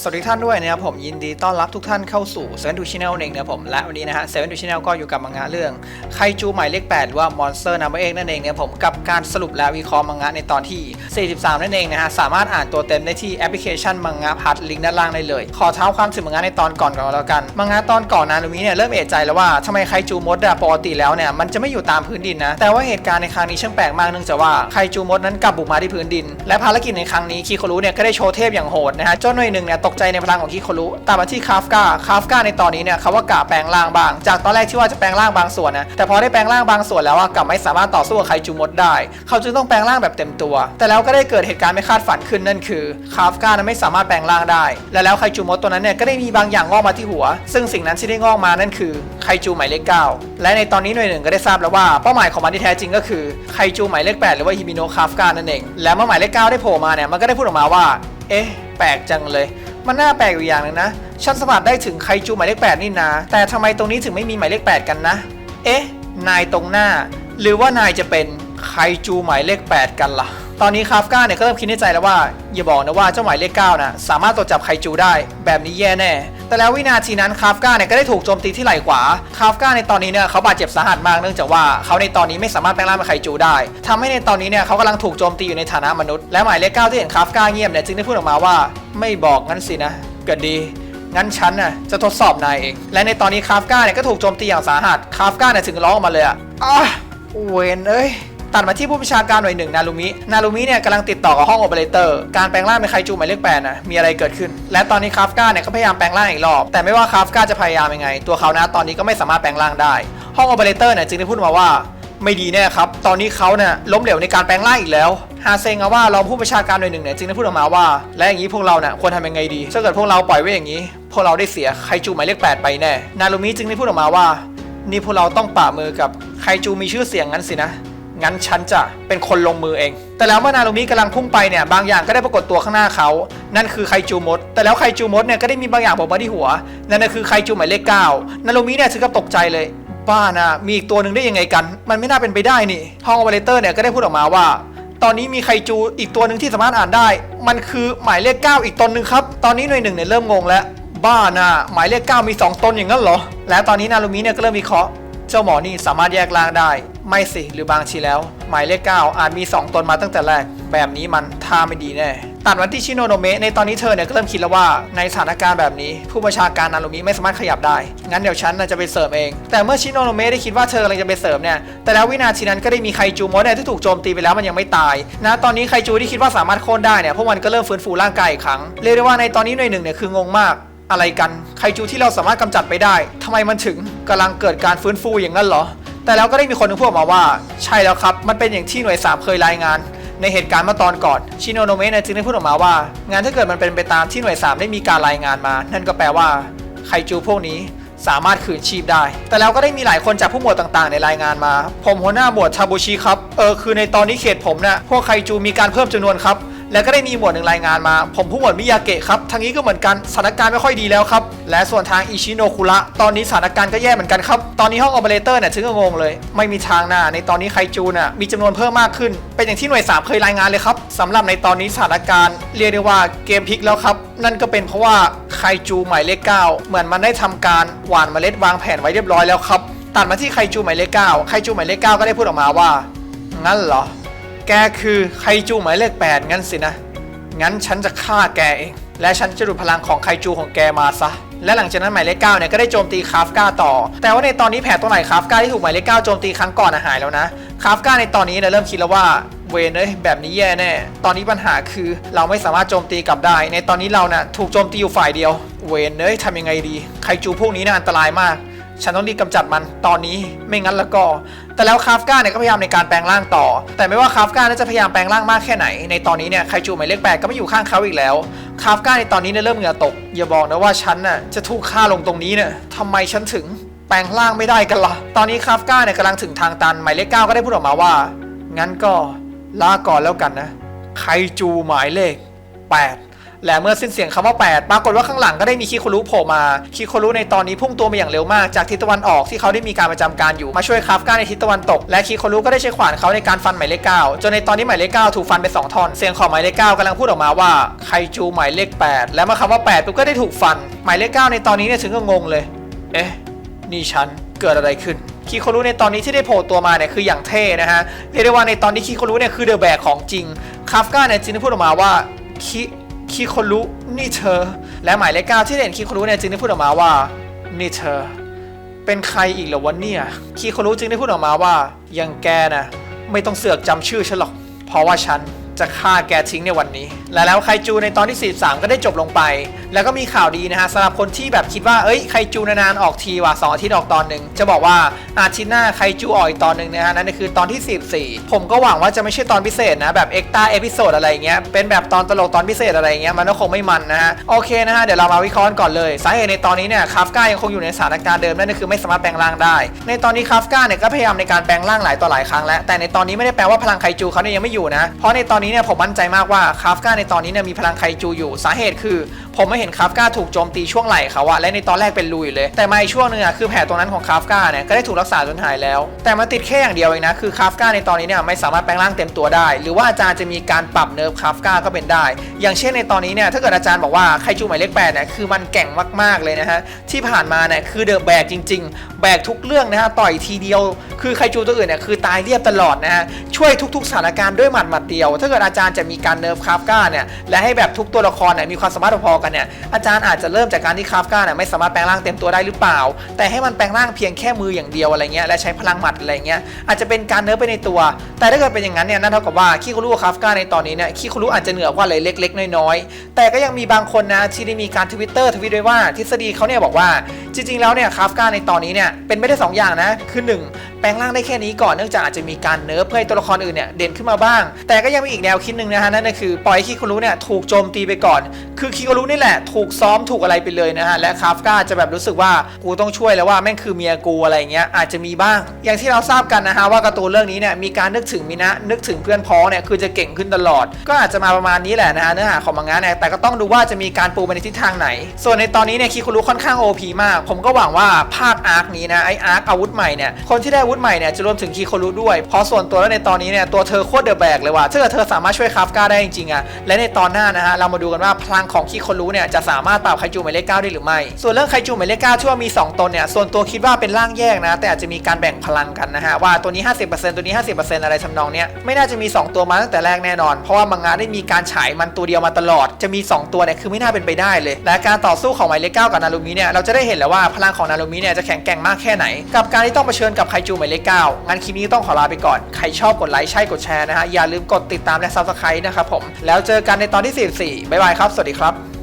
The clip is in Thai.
สวัสดีท่านด้วยนะครับผมยินดีต้อนรับทุกท่านเข้าสู่เซเว่นทูชแนลเองนะครับผมและวันนี้นะฮะเซเว่นทูชแนลก็อยู่กับมังงะเรื่องไคจูหมายเลข8หรือว่ามอนสเตอร์นัมเบอร์เองนั่นเองนะครับผมกับการสรุปและวิเคราะห์มังงะในตอนที่ 43 นั่นเองนะฮะสามารถอ่านตัวเต็มได้ที่แอปพลิเคชันมังงะพัดลิงก์ด้านล่างได้เลย ขอเท้าความถึงมังงะในตอนก่อนก่อนแล้วกันมังงะตอนก่อนนารุมิเนี่ยเริ่มเอะใจแล้วว่าทำไมไคจูมดอะปกติแล้วเนี่ยมันจะไม่อยู่ตามพื้นดินนะแต่ว่าเหตุการณ์ในครั้งนี้ช่างแปลกมากเนื่องจากว่าไคจูมดนั้นกลับบุกมาที่พื้นดิน และภารกิจในครั้งนี้คิโครุเนี่ยก็ได้โชว์เทพอย่างโหดนะฮะจนหน่วยหนึ่งเนี่ยตกใจในพลังของคิโครุตามมาที่คาฟกาคาฟกาในตอนนี้เนี่ยเขาว่ากะแปลงร่างบาง จากตอนแรกที่ว่าจะแปลงร่างบางส่วนนะแต่พอได้แปลงร่างบางส่วนแล้วกลับไม่สามารถต่อสู้กับไคจูมดได้ เขาจึงต้องแปลงร่างแบบเต็มตัว แต่แล้วก็ได้เกิดเหตุการณ์ไม่คาดฝันขึ้นนั่นคือคาฟกานั้นไม่สามารถแปลงร่างได้ และแล้วไคจูมดตัวนั้นเนี่ยก็ได้มีบางอย่างงอกมาที่หัว ซึ่งสิ่งนั้นที่ได้งอกมานั่นคือไคจูหมายเลขเก้าและในตอนนี้หน่วยหนึ่งก็ได้ทราบแล้วว่าเป้าหมายของมันที่แท้จริงก็คือไคจูหมายเลขแปดหรือว่าฮิมิโนะคาฟกานั่นเองและเมื่อหมายเลขเก้าได้โผล่มาเนี่ยมันก็ได้พูดออกมาว่า เอ๊ะแปลกจังเลย มันน่าแปลกอยู่อย่างหนึงนะ ฉันสัมผัสได้ถึงไคจูหมายเลขแปดนี่นาแต่ทำไมตรงนี้ถึงไม่มีหมายเลขแปดกันนะ เอ๊ะ นายตรงหน้า หรือว่านายจะเป็นไคจูหมายเลขแปดกันล่ะ ตอนนี้คาฟกาเนี่ยก็เริ่มคิดในใจแล้วว่า อย่าบอกนะว่าเจ้าหมายเลขเก้านะสามารถตรวจจับไคจูได้ แบบนี้แย่แน่ แต่แล้ววินาทีนั้นคาฟกาเนี่ยก็ได้ถูกโจมตีที่ไหล่ขวาคาฟกาในตอนนี้เนี่ยเขาบาดเจ็บสาหัสมากเนื่องจากว่าเขาในตอนนี้ไม่สามารถแปลงร่างเป็นไคจูได้ทำให้ในตอนนี้เนี่ยเขากำลังถูกโจมตีอยู่ในฐานะมนุษย์และหมายเลขเก้าที่เห็นคาฟกาเงียบเนี่ยจึงได้พูดออกมาว่า ไม่บอกงั้นสินะก็ดีงั้นฉันน่ะจะทดสอบนายเอง และในตอนนี้คาฟกาเนี่ยก็ถูกโจมตีอย่างสาหัส คาฟกาเนี่ยถึงร้องออกมาเลยอะอะเวนเอ้ย ตัดมาที่ผู้บัญชาการหน่วยหนึ่งนารุมิ นารุมิเนี่ยกำลังติดต่อกับห้องโอเปอเรเตอร์ การแปลงร่างเป็นไคจูหมายเลขแปดนะ มีอะไรเกิดขึ้น และตอนนี้คาฟกาเนี่ยก็พยายามแปลงร่างอีกรอบ แต่ไม่ว่าคาฟกาจะพยายามยังไง ตัวเขานะตอนนี้ก็ไม่สามารถแปลงร่างได้ ห้องโอเปอเรเตอร์เนี่ยจึงได้พูดมาว่าไม่ดีแน่ครับ ตอนนี้เขาเนี่ยล้มเหลวในการแปลงร่างอีกแล้ว ฮาเซงเอาว่ารองผู้บัญชาการหน่วยหนึ่งเนี่ยจึงได้พูดออกมาว่า และอย่างนี้พวกเราเนี่ยควรทำยังไงดี ถ้าเกิดพวกเราปล่อยไว้อย่างนี้ พวกเราได้เสียไคจูหมายเลขแปดไปแน่ นารุมิจึงได้พูดออกมาว่า นี่พวกเราต้องปะมือกับไคจูมีชื่อเสียงงั้นสินะ งั้นฉันจะเป็นคนลงมือเอง แต่แล้วเมื่อนารุมิกำลังพุ่งไปเนี่ยบางอย่างก็ได้ปรากฏตัวข้างหน้าเขา นั่นคือไคจูมด แต่แล้วไคจูมดเนี่ยก็ได้มีบางอย่างบอกมาที่หัว นั่นก็คือไคจูหมายเลขเก้านารุมิเนี่ยถึงกับตกใจเลยบ้านะมีอีกตัวหนึ่งได้ยังไงกัน มันไม่น่าเป็นไปได้นี่ห้องอเปอเรเตอร์เนี่ยก็ได้พูดออกมาว่า ตอนนี้มีไคจูอีกตัวหนึ่งที่สามารถอ่านได้ มันคือหมายเลขเก้าอีกตนหนึ่งครับ ตอนนี้หน่วยหนึ่งเนี่ยเริ่มงงแล้ว บ้านะหมายเลขเก้ามีสองตนอย่างนั้นเหรอ และตอนนี้นารุมิเนี่ยก็เริ่มวิเคราะห์ เจ้าหมอนี่สามารถแยกล่างได้ ไม่สิหรือบางทีแล้ว หมายเลข 9 อาจมี 2 ตนมาตั้งแต่แรก แบบนี้มันท่าไม่ดีแน่ตัดวันที่ชิโนโนเมะในตอนนี้เธอเนี่ยก็เริ่มคิดแล้วว่าในสถานการณ์แบบนี้ ผู้บัญชาการนารุมิไม่สามารถขยับได้ งั้นเดี๋ยวฉันน่ะจะไปเสริมเอง แต่เมื่อชิโนโนเมะได้คิดว่าเธอกำลังจะไปเสริมเนี่ยแต่แล้ววินาทีนั้นก็ได้มีไคจูมดเนี่ยที่ถูกโจมตีไปแล้วมันยังไม่ตายนะตอนนี้ไคจูที่คิดว่าสามารถโค่นได้เนี่ยพวกมันก็เริ่มฟื้นฟูร่างกายอีกครั้งเรียกได้ว่าในตอนนี้หน่วยหนึ่งเนี่ยคืองงมาก อะไรกันไคจูที่เราสามารถกำจัดไปได้ทำไมมันถึงกำลังเกิดการฟื้นฟูอย่างนั้นเหรอ แต่แล้วก็ได้มีคนนึงพูดออกมาว่า ใช่แล้วครับ มันเป็นอย่างที่หน่วย 3 เคยรายงาน ในเหตุการณ์เมื่อตอนก่อนชิโนโนเมะเนจึงได้พูดออกมาว่า งานถ้าเกิดมันเป็นไปตามที่หน่วย 3 ได้มีการรายงานมา นั่นก็แปลว่าไคจูพวกนี้สามารถคืนชีพได้ แต่แล้วก็ได้มีหลายคนจากผู้หมวดต่างๆ ในรายงานมา ผมหัวหน้าหมวดทาบุชิครับ เออคือในตอนนี้เขตผมเนี่ยพวกไคจูมีการเพิ่มจำนวนครับ แล้วก็ได้มีหมวดหนึ่งรายงานมา ผมผู้หมวดมิยาเกะครับทางนี้ก็เหมือนกันสถานการณ์ไม่ค่อยดีแล้วครับ และส่วนทางอิชิโนคุระตอนนี้สถานการณ์ก็แย่เหมือนกันครับ ตอนนี้ห้องออเปอเรเตอร์เนี่ยถึงก็งงเลย ไม่มีทางหน้าในตอนนี้ไคจูน่ะมีจำนวนเพิ่มมากขึ้น เป็นอย่างที่หน่วย3เคยรายงานเลยครับสำหรับในตอนนี้สถานการณ์เรียกได้ว่าเกมพลิกแล้วครับนั่นก็เป็นเพราะว่าไคจูหมายเลขเก้าเหมือนมันได้ทำการหว่านเมล็ดวางแผนไว้เรียบร้อยแล้วครับตัดมาที่ไคจูหมายเลขเก้าไคจูหมายเลขเก้าก็ได้พูดออกมาว่างั้นเหรอ แกคือไคจูหมายเลขแปดงั้นสินะ งั้นฉันจะฆ่าแกเอง และฉันจะดูดพลังของไคจูของแกมาซะ และหลังจากนั้นหมายเลขเก้าเนี่ยก็ได้โจมตีคาฟกาต่อ แต่ว่าในตอนนี้แผลตัวไหนคาฟกาที่ถูกหมายเลขเก้าโจมตีครั้งก่อนอะหายแล้วนะ คาฟกาในตอนนี้เนี่ยเริ่มคิดแล้วว่าเวนเอ้ยแบบนี้แย่แน่ ตอนนี้ปัญหาคือเราไม่สามารถโจมตีกลับได้ ในตอนนี้เราน่ะถูกโจมตีอยู่ฝ่ายเดียว เวนเอ้ยทำยังไงดี ไคจูพวกนี้น่าอันตรายมาก ฉันต้องรีบกำจัดมันตอนนี้ไม่งั้นแล้วก็ แต่แล้วคาฟกาเนี่ยก็พยายามในการแปลงร่างต่อ แต่ไม่ว่าคาฟกาน่าจะพยายามแปลงร่างมากแค่ไหน ในตอนนี้เนี่ยไคจูหมายเลขแปดก็ไม่อยู่ข้างเขาอีกแล้ว คาฟกาในตอนนี้เนี่ยเริ่มเหงื่อตก อย่าบอกนะว่าฉันน่ะจะถูกฆ่าลงตรงนี้เนี่ยทำไมฉันถึงแปลงร่างไม่ได้กันล่ะ ตอนนี้คาฟกาเนี่ยกำลังถึงทางตันหมายเลขเก้าก็ได้พูดออกมาว่า งั้นก็ลาก่อนแล้วกันนะ ไคจูหมายเลข 8 และเมื่อสิ้นเสียงคำว่า 8 ปรากฏว่าข้างหลังก็ได้มีคิโครุโผล่มา คิโครุในตอนนี้พุ่งตัวมาอย่างเร็วมากจากทิศตะวันออกที่เขาได้มีการประจำการอยู่มาช่วยคาฟกาในทิศตะวันตก และคิโครุก็ได้ใช้ขวานเขาในการฟันหมายเลขเก้าจนในตอนนี้หมายเลขเก้าถูกฟันไปสองท่อน เสียงของหมายเลขเก้ากำลังพูดออกมาว่าไคจูหมายเลข 8 และเมื่อคำว่า8ปุ๊บก็ได้ถูกฟัน หมายเลขเก้าในตอนนี้เนี่ยถึงก็งงเลย เอ๊ะนี่ฉันเกิดอะไรขึ้นคิโครุในตอนนี้ที่ได้โผล่ตัวมาเนี่ยคืออย่างเท่นะฮะเรียกได้ว่าในตอนนี้คิโครุเนี่ยคือเดอะแบกของจริงคาฟกาเนี่ยจึงได้พูดออกมาว่าคิ คิโครุนี่เธอ และหมายเลขเก้าที่เด่นคิโครุเนี่ยจึงได้พูดออกมาว่านี่เธอ เป็นใครอีกเหรอวะเนี่ยคิโครุจึงได้พูดออกมาว่ายังแกนะไม่ต้องเสือกจำชื่อฉันหรอก เพราะว่าฉัน จะฆ่าแกทิ้งในวันนี้ และแล้วไคจูในตอนที่ 43 ก็ได้จบลงไป แล้วก็มีข่าวดีนะฮะสำหรับคนที่แบบคิดว่าเอ้ยไคจูนานๆออกทีว่ะสองอาทิตย์ออกตอนหนึ่งจะบอกว่าอาทิตย์หน้าไคจูออกอีกตอนหนึ่งนะฮะนั่นคือตอนที่ 44 ผมก็หวังว่าจะไม่ใช่ตอนพิเศษนะแบบเอ็กต้าเอพิโซดอะไรเงี้ยเป็นแบบตอนตลกตอนพิเศษอะไรเงี้ยมันก็คงไม่มันนะฮะโอเคนะฮะเดี๋ยวเรามาวิเคราะห์ก่อนเลยสาเหตุในตอนนี้เนี่ยคาฟกายังคงอยู่ในสถานการณ์เดิมนั่นคือไม่สามารถแปลงร่างได้ ในตอนนี้คาฟกาเนี่ยก็พยายามในการแปลงร่างหลายต่อหลายครั้งแล้วแต่ในตอนนี้ไม่ได้แปลว่าพลังไคจูเขาเนี่ยยังไม่อยู่นะเพราะในตอนนี้เนี่ยผมมั่นใจมากว่าคาฟกาในตอนนี้เนี่ยมีพลังไคจูอยู่สาเหตุคือ ผมไม่เห็นคาฟกาถูกโจมตีช่วงไหล่เขาอะและในตอนแรกเป็นรูอยู่เลย แต่มาอีกช่วงนึงอะคือแผลตรงนั้นของคาฟกาเนี่ยก็ได้ถูกรักษาจนหายแล้ว แต่มาติดแค่อย่างเดียวเองนะคือคาฟกาในตอนนี้เนี่ยไม่สามารถแปลงร่างเต็มตัวได้ หรือว่าอาจารย์จะมีการปรับเนิร์ฟคาฟกาก็เป็นได้ อย่างเช่นในตอนนี้เนี่ยถ้าเกิดอาจารย์บอกว่าไคจูหมายเลขแปดเนี่ยคือมันแก่งมากๆเลยนะฮะที่ผ่านมาเนี่ยคือเดอะแบกจริง ๆ แบกทุกเรื่องนะฮะต่อยทีเดียว คือไคจูตัวอื่นเนี่ยคือตายเรียบตลอดนะฮะช่วยทุก ๆสถานการณ์ด้วยหมัดหมัดเดียวถ้าเกิดอาจารย์จะมีการเนิร์ฟคาฟกาเนี่ยและให้แบบทุกตัวละครเนี่ยมีความสามารถพอกันเนี่ยอาจารย์อาจจะเริ่มจากการที่คาฟกาเนี่ยไม่สามารถแปลงร่างเต็มตัวได้หรือเปล่า แต่ให้มันแปลงร่างเพียงแค่มืออย่างเดียวอะไรเงี้ยและใช้พลังหมัดอะไรเงี้ยอาจจะเป็นการเนิร์ฟไปในตัว แต่ถ้าเกิดเป็นอย่างนั้นเนี่ยนั่นเท่ากับว่าคิคุรุคาฟกาในตอนนี้เนี่ยคิคุรุอาจจะเหนือกว่าเลยเล็ก ๆ น้อยๆแต่ก็ยังมีบางคนนะที่ได้มีการทวิตเตอร์ทวิตไว้ว่าทฤษฎีเขาเนี่ยบอกว่าจริงๆแล้วเนี่ยคาฟกาในตอนนี้เนี่ยเป็นไม่ได้สอย่างนะคือหนึ่ง แปลงร่างได้แค่นี้ก่อนเนื่องจากอาจจะมีการเนิร์ฟเพื่อให้ตัวละครอื่นเนี่ยเด่นขึ้นมาบ้าง แต่ก็ยังมีอีกแนวคิดหนึ่งนะฮะนั่นก็คือปล่อยให้คิคุรุเนี่ยถูกโจมตีไปก่อน คือคิคุรุนี่แหละถูกซ้อมถูกอะไรไปเลยนะฮะและคาฟก้าจะแบบรู้สึกว่ากูต้องช่วยแล้วว่าแม่งคือเมียกูอะไรเงี้ยอาจจะมีบ้าง อย่างที่เราทราบกันนะฮะว่าการ์ตูนเรื่องนี้เนี่ยมีการนึกถึงมินะนึกถึงเพื่อนพ้องเนี่ยคือจะเก่งขึ้นตลอด ก็อาจจะมาประมาณนี้แหละนะฮะเนื้อหาของมังงะเนี่ยแต่ก็ต้องดูว่าจะมีการปูไปในทิศทางไหน ส่วนในตอนนี้เนี่ยคิคุรุค่อนข้าง OP มาก ผมก็หวังว่าภาคอาร์คนี้นะไออาร์คอาวุธใหม่เนี่ยคนที่ได้อาวุธใหม่เนี่ยจะรวมถึงคิคุรุด้วย เพราะส่วนตัวแล้วในตอนนี้เนี่ยตัวเธอโคตรเดอะแบกเลยว่ะถ้าเกิดเธอสามารถช่วยคาฟกาได้จริงๆอะและในตอนหน้านะฮะเรามาดูกันว่าพลังของคิคุรุเนี่ยจะสามารถปราบไคจูหมายเลขเก้าได้หรือไม่ ส่วนเรื่องไคจูหมายเลขเก้าที่ว่ามี 2 ตนเนี่ยส่วนตัวคิดว่าเป็นร่างแยกนะ แต่อาจจะมีการแบ่งพลังกันนะฮะว่าตัวนี้ 50%ตัวนี้ 50%อะไรทำนองเนี้ยไม่น่าจะมี 2 ตัวมาตั้งแต่แรกแน่นอน เพราะว่ามังงะได้มีการฉายมันตัวเดียวมาตลอด จะมี 2 ตัวเนี่ยคือไม่น่าเป็นไปได้เลย และการต่อสู้ของหมายเลขเก้ากับนารุมิเนี่ยเราจะได้เห็นแล้วว่าพลังของนารุมิเนี่ยจะแข็งแกร่งมากแค่ไหน กับการที่ต้องเผชิญกับไคจูหมายเลขเก้างั้นคลิปนี้ต้องขอลาไปก่อน ใครชอบกดไลค์ใช่กดแชร์นะฮะอย่าลืมกดติดตามและซับสไครต์นะครับผมแล้วเจอกันในตอนที่ 44บ๊ายบายครับ สวัสดีครับ